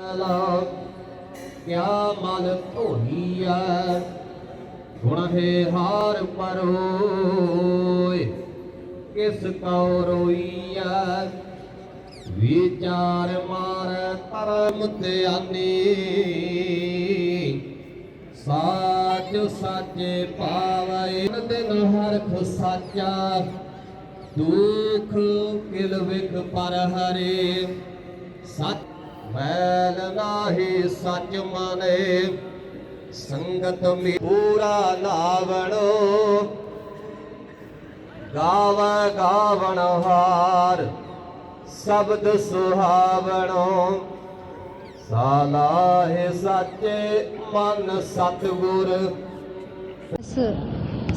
ਲਾ। ਕਿਆ ਮਨ ਧੋਈਐ ਗੁਣ ਹੈ ਹਾਰ ਪਰੋਏ, ਕਿਸ ਕਉ ਰੋਈਐ? ਵਿਚਾਰ ਮਾਰ ਧਰਮ ਧਿਆਨੀ ਸਾਚ ਸਾਚੇ ਪਾਵੈ ਦਿਨ ਹਰਖ ਸਾਚਾ। ਦੁਖ ਕਿਲ ਵਿਖ ਪਰ ਹਰੇ। ਸਚ ਮੈਲ ਨਾਹੀ ਸਚ ਮਨੇ, ਸੰਗਤ ਮੇ ਪੂਰਾ ਲਾਵਣੋ। ਗਾਵ ਗਾਵਣ ਹਾਰ, ਸ਼ਬਦ ਸੁਹਾਵਣੋ। ਸਾਲਾਹਿ ਸਾਚੇ ਮਨ ਸਤਿਗੁਰ। ਬਸ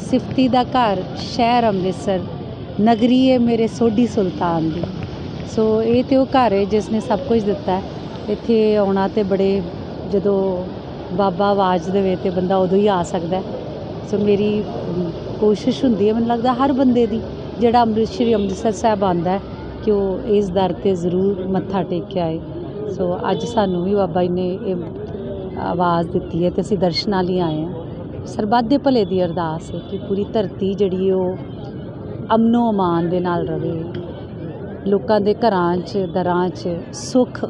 ਸਿਫਤੀ ਦਾ ਘਰ ਸ਼ਹਿਰ ਅੰਮ੍ਰਿਤਸਰ ਨਗਰੀ ਹੈ ਮੇਰੇ ਸੋਢੀ ਸੁਲਤਾਨ ਦੀ। ਸੋ ਇਹ ਤੇ ਉਹ ਘਰ ਹੈ ਜਿਸ ਨੇ ਸਭ ਕੁਝ ਦਿੱਤਾ ਹੈ। ਇੱਥੇ ਆਉਣਾ ਤੇ ਬੜੇ ਜਦੋਂ ਬਾਬਾ ਆਵਾਜ਼ ਦੇਵੇ ਤੇ ਬੰਦਾ ਉਦੋਂ ਹੀ ਆ ਸਕਦਾ ਸੋ ਮੇਰੀ ਕੋਸ਼ਿਸ਼ ਹੁੰਦੀ ਹੈ, ਮੈਨੂੰ ਲੱਗਦਾ ਹਰ ਬੰਦੇ ਦੀ, ਜਿਹੜਾ ਅੰਮ੍ਰਿਤ ਸ਼੍ਰੀ ਅੰਮ੍ਰਿਤਸਰ ਸਾਹਿਬ ਆਉਂਦਾ ਕਿ ਉਹ ਇਸ ਦਰ ਤੇ ਜ਼ਰੂਰ ਮੱਥਾ ਟੇਕ ਕੇ ਆਏ। ਸੋ ਅੱਜ ਸਾਨੂੰ ਵੀ ਬਾਬਾ ਜੀ ਨੇ ਇਹ ਆਵਾਜ਼ ਦਿੱਤੀ ਹੈ ਤੇ ਅਸੀਂ ਦਰਸ਼ਨਾਂ ਲਈ ਆਏ ਹਾਂ। ਸਰਬੱਤ ਦੇ ਭਲੇ ਦੀ ਅਰਦਾਸ ਹੈ ਕਿ ਪੂਰੀ ਧਰਤੀ ਜਿਹੜੀ ਉਹ ਅਮਨੋ ਅਮਾਨ ਦੇ ਨਾਲ ਰਵੇ। ਲੋਕਾਂ ਦੇ ਘਰਾਂ 'ਚ, ਦਰਾਂ 'ਚ ਸੁੱਖ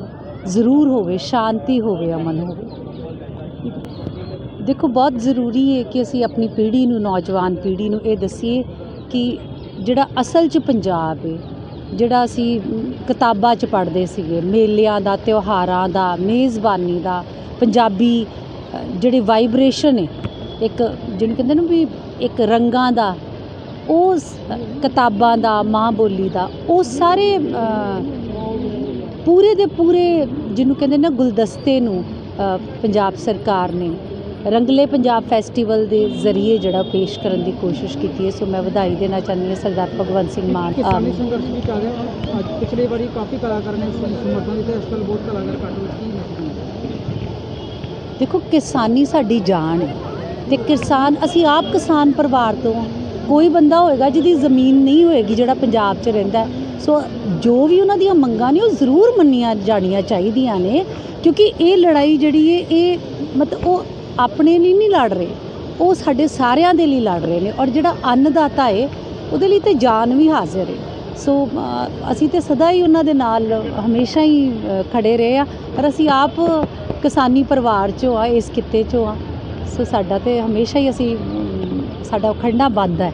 ਜ਼ਰੂਰ ਹੋਵੇ ਸ਼ਾਂਤੀ ਹੋਵੇ ਅਮਨ ਹੋਵੇ। ਦੇਖੋ ਬਹੁਤ ਜ਼ਰੂਰੀ ਹੈ ਕਿ ਅਸੀਂ ਆਪਣੀ ਪੀੜ੍ਹੀ ਨੂੰ ਨੌਜਵਾਨ ਪੀੜ੍ਹੀ ਨੂੰ ਇਹ ਦਸੀਏ ਕਿ ਜਿਹੜਾ ਅਸਲ 'ਚ ਪੰਜਾਬ ਹੈ ਜਿਹੜਾ ਅਸੀਂ ਕਿਤਾਬਾਂ 'ਚ ਪੜ੍ਹਦੇ ਸੀਗੇ ਮੇਲਿਆਂ ਦਾ ਤਿਉਹਾਰਾਂ ਦਾ ਮੇਜ਼ਬਾਨੀ ਦਾ ਪੰਜਾਬੀ ਅ, ਜਿਹੜੇ ਵਾਈਬ੍ਰੇਸ਼ਨ ਹੈ ਇੱਕ ਜਿਹਨੂੰ ਕਹਿੰਦੇ ਨਾ ਵੀ ਇੱਕ ਰੰਗਾਂ ਦਾ ਉਹ ਕਿਤਾਬਾਂ ਦਾ ਮਾਂ ਬੋਲੀ ਦਾ ਉਹ ਸਾਰੇ ਪੂਰੇ ਦੇ ਪੂਰੇ ਜਿਹਨੂੰ ਕਹਿੰਦੇ ਨਾ ਗੁਲਦਸਤੇ ਨੂੰ ਪੰਜਾਬ ਸਰਕਾਰ ਨੇ ਰੰਗਲੇ ਪੰਜਾਬ ਫੈਸਟੀਵਲ ਦੇ ਜ਼ਰੀਏ ਜਿਹੜਾ ਪੇਸ਼ ਕਰਨ ਦੀ ਕੋਸ਼ਿਸ਼ ਕੀਤੀ ਹੈ। ਸੋ ਮੈਂ ਵਧਾਈ ਦੇਣਾ ਚਾਹੁੰਦੀ ਹਾਂ ਸਰਦਾਰ ਭਗਵੰਤ ਸਿੰਘ ਮਾਨ ਕਿਸਾਨੀ ਸੰਘਰਸ਼ ਵੀ ਚੱਲ ਰਿਹਾ। ਅੱਜ ਪਿਛਲੇ ਵਾਰੀ ਕਾਫੀ ਕਲਾਕਾਰ ਨੇ ਸਮ- ਸਮਰਥਨ ਦਿੱਤੇ। ਇਸ ਕੱਲ੍ਹ ਬਹੁਤ ਕਲਾਕਾਰ ਕੀ ਮੈਸੇਜ ਦੇਖੋ ਕਿਸਾਨੀ ਸਾਡੀ ਜਾਨ ਹੈ ਤੇ ਕਿਸਾਨ ਅਸੀਂ ਆਪ ਕਿਸਾਨ ਪਰਿਵਾਰ ਤੋਂ ਹਾਂ। ਕੋਈ ਬੰਦਾ ਹੋਏਗਾ ਜਿਹਦੀ ਜ਼ਮੀਨ ਨਹੀਂ ਹੋਏਗੀ ਜਿਹੜਾ ਪੰਜਾਬ 'ਚ ਰਹਿੰਦਾ ਹੈ। ਸੋ ਜੋ ਵੀ ਉਹਨਾਂ ਦੀਆਂ ਮੰਗਾਂ ਨੇ ਉਹ ਜ਼ਰੂਰ ਮੰਨੀਆਂ ਜਾਣੀਆਂ ਚਾਹੀਦੀਆਂ ਨੇ ਕਿਉਂਕਿ ਇਹ ਲੜਾਈ ਜਿਹੜੀ ਹੈ ਇਹ ਮਤਲਬ ਉਹ ਆਪਣੇ ਲਈ ਨਹੀਂ ਲੜ ਰਹੇ ਉਹ ਸਾਡੇ ਸਾਰਿਆਂ ਦੇ ਲਈ ਲੜ ਰਹੇ ਨੇ ਔਰ ਜਿਹੜਾ ਅੰਨਦਾਤਾ ਹੈ ਉਹਦੇ ਲਈ ਤੇ ਜਾਨ ਵੀ ਹਾਜ਼ਰ ਹੈ ਸੋ ਅਸੀਂ ਤੇ ਸਦਾ ਹੀ ਉਹਨਾਂ ਦੇ ਨਾਲ ਹਮੇਸ਼ਾ ਹੀ ਅ, ਖੜੇ ਰਹੇ ਆ ਪਰ ਅਸੀਂ ਆਪ ਕਿਸਾਨੀ ਪਰਿਵਾਰ ਚੋਂ ਆ ਇਸ ਕਿੱਤੇ ਚੋਂ ਆ। ਸੋ ਸਾਡਾ ਤੇ ਹਮੇਸ਼ਾ ਹੀ ਅਸੀਂ ਸਾਡਾ ਖੜਨਾ ਬੰਦ ਹੈ।